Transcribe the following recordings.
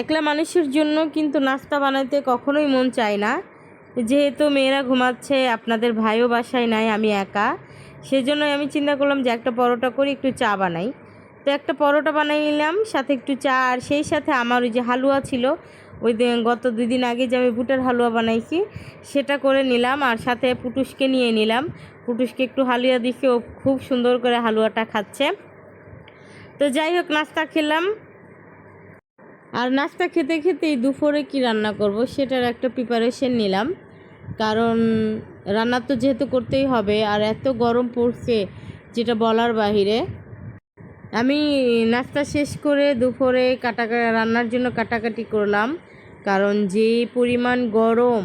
একলা মানুষের জন্য কিন্তু নাস্তা বানাতে কখনোই মন চায় না। যেহেতু মেয়েরা ঘুমাচ্ছে, আপনাদের ভাইও বাসায় নাই, আমি একা। সেজন্যই আমি চিন্তা করলাম যে একটা পরোটা করি একটু চা বানাই। তো একটা পরোটা বানাই নিলাম সাথে একটু চা, আর সেই সাথে আমার ওই যে হালুয়া ছিল, ওই গত দুই দিন আগে যে আমি বুটের হালুয়া বানাইছি, সেটা করে নিলাম, আর সাথে পুটুসকে নিয়ে নিলাম। পুটুসকে একটু হালুয়া দিকে ও খুব সুন্দর করে হালুয়াটা খাচ্ছে। তো যাই হোক, নাস্তা খেলাম। আর নাস্তা খেতে খেতেই দুপুরে কি রান্না করব সেটার একটা প্রিপারেশন নিলাম। কারণ রান্না তো যেহেতু করতেই হবে আর এত গরম পড়ছে যেটা বলার বাহিরে। আমি নাস্তা শেষ করে দুপুরে কাটা রান্নার জন্য কাটাকাটি করলাম। কারণ যে পরিমাণ গরম,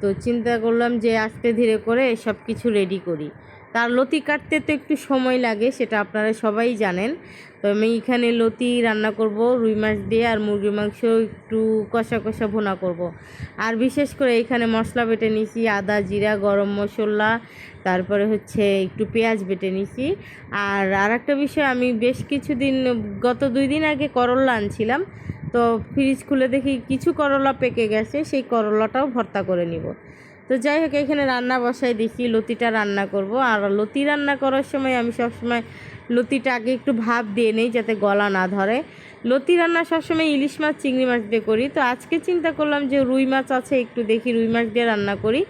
তো চিন্তা করলাম যে আস্তে ধীরে করে সব কিছু রেডি করি। তার লতি কাটতে তো একটু সময় লাগে, সেটা আপনারা সবাই জানেন। তো আমি এখানে লতি রান্না করব, রুই মাছ দিয়ে আর মুরগির মাংস একটু কষা কষা ভুনা করব। আর বিশেষ করে এখানে মশলা বেটে নিছি, আদা, জিরা, গরম মশলা, তারপরে হচ্ছে একটু পেঁয়াজ বেটে নিছি। আর আর একটা বিষয়, আমি বেশ কিছুদিন, গত দুই দিন আগে করল্লা আনছিলাম, তো ফ্রিজ খুলে দেখি কিছু করলা পেকে গেছে, সেই করলাটাও ভর্তা করে নিব। তো যাই হোক, এখানে রান্না বসাই দেখি, লতিটা রান্না করব। আর লতি রান্না করার সময় আমি সবসময় লতিটা আগে একটু ভাপ দিয়ে নেই যাতে গলা না ধরে। লতি রান্না সবসময় ইলিশ মাছ, চিংড়ি মাছ দিয়ে করি। তো আজকে চিন্তা করলাম যে রুই মাছ আছে, একটু দেখি রুই মাছ দিয়ে রান্না করি।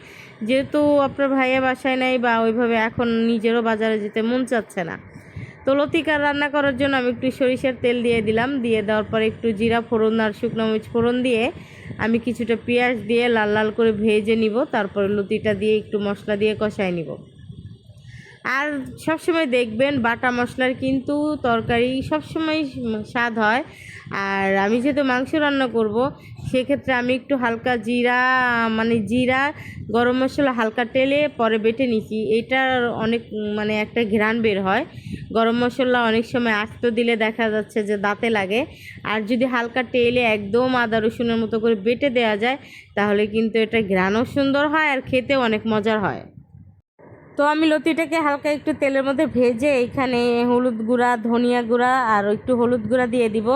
যেহেতু আপনার ভাইয়া বাসায় নাই বা ওইভাবে এখন নিজেরও বাজারে যেতে মন চাচ্ছে না। তো লতিকার রান্না করার জন্য আমি একটু সরিষার তেল দিয়ে দিলাম। দিয়ে দেওয়ার পরে একটু জিরা ফোড়ন আর শুকনো মরিচ ফোড়ন দিয়ে আমি কিছুটা পেঁয়াজ দিয়ে লাল লাল করে ভেজে নিব। তারপরে লতিটা দিয়ে একটু মশলা দিয়ে কষায় নিব। আর সবসময় দেখবেন বাটা মশলার কিন্তু তরকারি সবসময় স্বাদ হয়। আর আমি যেহেতু মাংস রান্না করব, সেক্ষেত্রে আমি একটু হালকা জিরা মানে জিরা, গরম মশলা হালকা টেলে পরে বেটে নিছি। এটার অনেক মানে একটা ঘ্রাণ বের হয়। গরম মশলা অনেক সময় আস্ত দিলে দেখা যাচ্ছে যে দাঁতে লাগে। আর যদি হালকা টেলে একদম আদা রসুনের মতো করে বেটে দেওয়া যায়, তাহলে কিন্তু এটা ঘ্রাণও সুন্দর হয় আর খেতেও অনেক মজার হয়। তো আমি লতিটাকে হালকা একটু তেলের মধ্যে ভেজে এখানে হলুদ গুঁড়া, ধনিয়া গুঁড়া আর একটু হলুদ গুঁড়া দিয়ে দিব।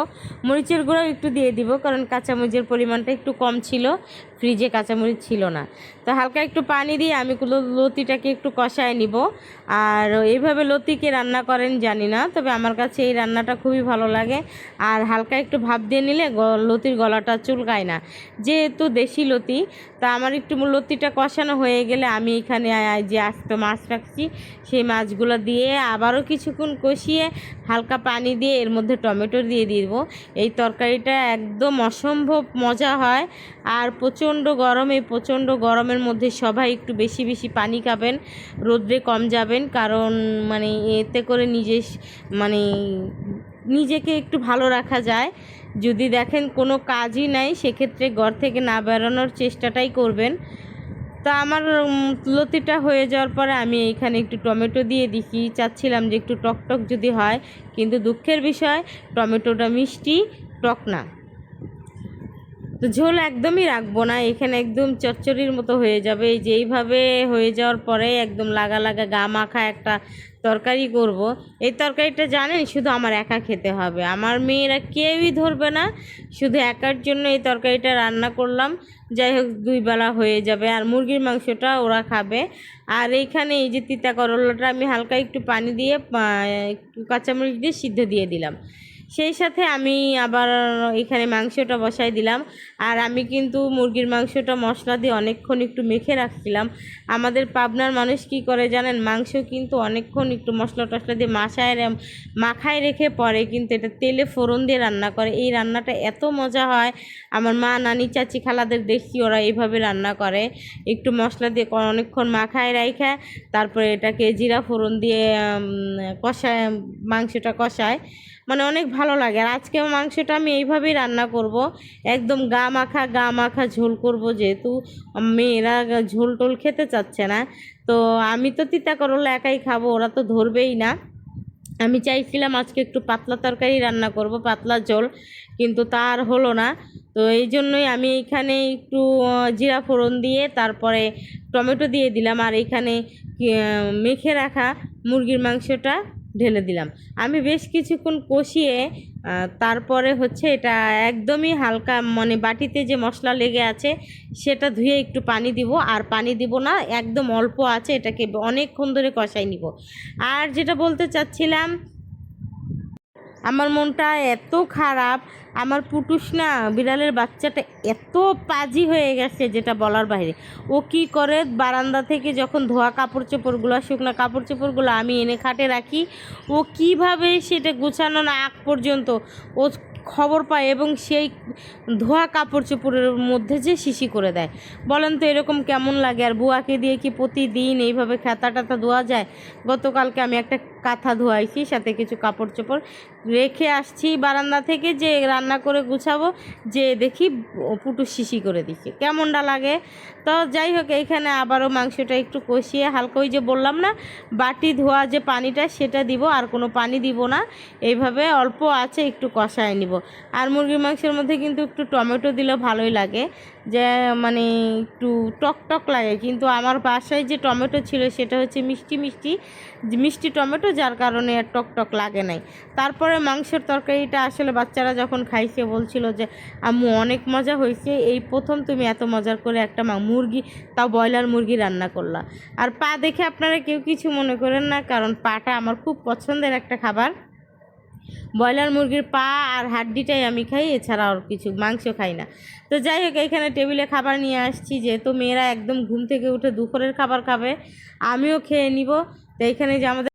মরিচের গুঁড়াও একটু দিয়ে দিব, কারণ কাঁচামরিচের পরিমাণটা একটু কম ছিল। ফ্রিজে কাঁচামরিচ ছিল না। তো হালকা একটু পানি দিয়ে আমি লতিটাকে একটু কষায় নিব। আর এইভাবে লতিকে রান্না করেন জানি না, তবে আমার কাছে এই রান্নাটা খুবই ভালো লাগে। আর হালকা একটু ভাপ দিয়ে নিলে লতির গলাটা চুলকায় না। যেহেতু দেশি লতি, তা আমার একটু লতিটা কষানো হয়ে গেলে আমি এখানে যে আস্ত মাছ রাখছি, সেই মাছগুলো দিয়ে আবারও কিছুক্ষণ কষিয়ে হালকা পানি দিয়ে এর মধ্যে টমেটো দিয়ে দিব। এই তরকারিটা একদম অসম্ভব মজা হয়। আর প্রচণ্ড গরম, এই প্রচণ্ড গরমের মধ্যে সবাই একটু বেশি বেশি পানি খাবেন, রোদ্রে কম যাবেন, কারণ মানে এতে করে নিজে মানে নিজেকে একটু ভালো রাখা যায়। যদি দেখেন কোনো কাজই নাই, সেক্ষেত্রে ঘর থেকে না বেরোনোর চেষ্টাটাই করবেন। তা আমার লতিটা হয়ে যাওয়ার পরে আমি এইখানে একটু টমেটো দিয়ে দিচ্ছি চাচ্ছিলাম যে একটু টক টক যদি হয়, কিন্তু দুঃখের বিষয়, টমেটোটা মিষ্টি, টক না। তো ঝোল একদমই রাখব না, এখানে একদম চচ্চড়ির মতো হয়ে যাবে। এই যে এইভাবে হয়ে যাওয়ার পরে একদম লাগা লাগা গা মাখা একটা তরকারি করব। এই তরকারিটা জানেন, শুধু আমার একা খেতে হবে। আমার মেয়েরা কেউই ধরবে না, শুধু একার জন্য এই তরকারিটা রান্না করলাম। যাই হোক, দুই বেলা হয়ে যাবে। আর মুরগির মাংসটা ওরা খাবে। আর এইখানে এই যে তিতা করলাটা আমি হালকা একটু পানি দিয়ে একটু কাঁচামরিচ দিয়ে সিদ্ধ দিয়ে দিলাম। সেই সাথে আমি আবার এখানে মাংসটা বসাই দিলাম। আর আমি কিন্তু মুরগির মাংসটা মশলা দিয়ে অনেকক্ষণ একটু মেখে রাখছিলাম। আমাদের পাবনার মানুষ কি করে জানেন? মাংস কিন্তু অনেকক্ষণ একটু মশলা টশলা দিয়ে মাখায় মাখায় রেখে পরে কিন্তু এটা তেলে ফোড়ন দিয়ে রান্না করে। এই রান্নাটা এত মজা হয়। আমার মা, নানি, চাচি, খালাদের দেখি ওরা এইভাবে রান্না করে। একটু মশলা দিয়ে অনেকক্ষণ মাখায় রাইখা, তারপরে এটাকে জিরা ফোড়ন দিয়ে কষায়, মাংসটা কষায়। মানে অনেক ভালো লাগে। আর আজকে মাংসটা আমি এইভাবেই রান্না করব। একদম গা মাখা গা মাখা ঝোল করব যেহেতু মেয়েরা ঝোল টোল খেতে চাচ্ছে না। তো আমি তো তিতা করলা একাই খাব, ওরা তো ধরবেই না। আমি চাইছিলাম আজকে একটু পাতলা তরকারি রান্না করব, পাতলা ঝোল, কিন্তু তার হলো না। তো এই জন্যই আমি এখানে একটু জিরা ফোড়ন দিয়ে তারপরে টমেটো দিয়ে দিলাম। আর এখানে মেখে রাখা মুরগির মাংসটা। ঢেলে দিলাম। আমি বেশ কিছুক্ষণ কষিয়ে তারপরে হচ্ছে এটা একদমই হালকা মানে বাটিতে যে মশলা লেগে আছে, সেটা ধুয়ে একটু পানি দিব। আর পানি দিব না, একদম অল্প আছে, এটাকে অনেকক্ষণ ধরে কষাই নিব। আর যেটা বলতে চাচ্ছিলাম আমার মনটা এত খারাপ, আমার পুটুস না বিড়ালের বাচ্চাটা এত পাজি হয়ে গেছে যেটা বলার বাইরে। ও কি করে বারান্দা থেকে যখন ধোয়া কাপড় চোপড়গুলো শুকনো কাপড় চোপড়গুলো আমি এনে খাটে রাখি, ও কীভাবে সেটা গুছানো না আগ পর্যন্ত ও খবর পায় এবং সেই ধোয়া কাপড় চোপড়ের মধ্যে যে শিশি করে দেয়। বলেন তো এরকম কেমন লাগে? আর বুয়াকে দিয়ে কি প্রতিদিন এইভাবে খাতা টাতা ধোয়া যায়? গতকালকে আমি একটা কাঁথা ধোয়াইছি, সাথে কিছু কাপড় চোপড় রেখে আসছি বারান্দা থেকে, যে রান্না করে গুছাবো, যে দেখি পুটু শিশি করে দিচ্ছে। কেমনটা লাগে? তো যাই হোক, এইখানে আবারও মাংসটা একটু কষিয়ে হালকা ওই যে বললাম না, বাটি ধোয়া যে পানিটা, সেটা দিব, আর কোনো পানি দিব না। এইভাবে অল্প আছে, একটু কষায় নিব। আর মুরগির মাংসের মধ্যে কিন্তু একটু টমেটো দিলে ভালোই লাগে। যে মানে একটু টক টক লাগে, কিন্তু আমার বাসায় যে টমেটো ছিল, সেটা হচ্ছে মিষ্টি মিষ্টি মিষ্টি টমেটো যার কারণে আর টক টক লাগে নাই। তারপরে মাংসের তরকারিটা আসলে বাচ্চারা যখন খাইছে, বলছিল যে, আম্মু, অনেক মজা হয়েছে। এই প্রথম তুমি এত মজার করে একটা মুরগি, তাও ব্রয়লার মুরগি রান্না করলা। আর পা দেখে আপনারা কেউ কিছু মনে করেন না, কারণ পাটা আমার খুব পছন্দের একটা খাবার। ব্রয়লার মুরগির পা আর হাড্ডিটাই আমি খাই, এছাড়া আর কিছু মাংস খাই না। তো যাই হোক এখানে টেবিলে খাবার নিয়ে আসছি, যেহেতু মেয়েরা একদম ঘুম থেকে উঠে দুপুরের খাবার খাবে, আমিও খেয়ে নিব। তো এখানে যে আমাদের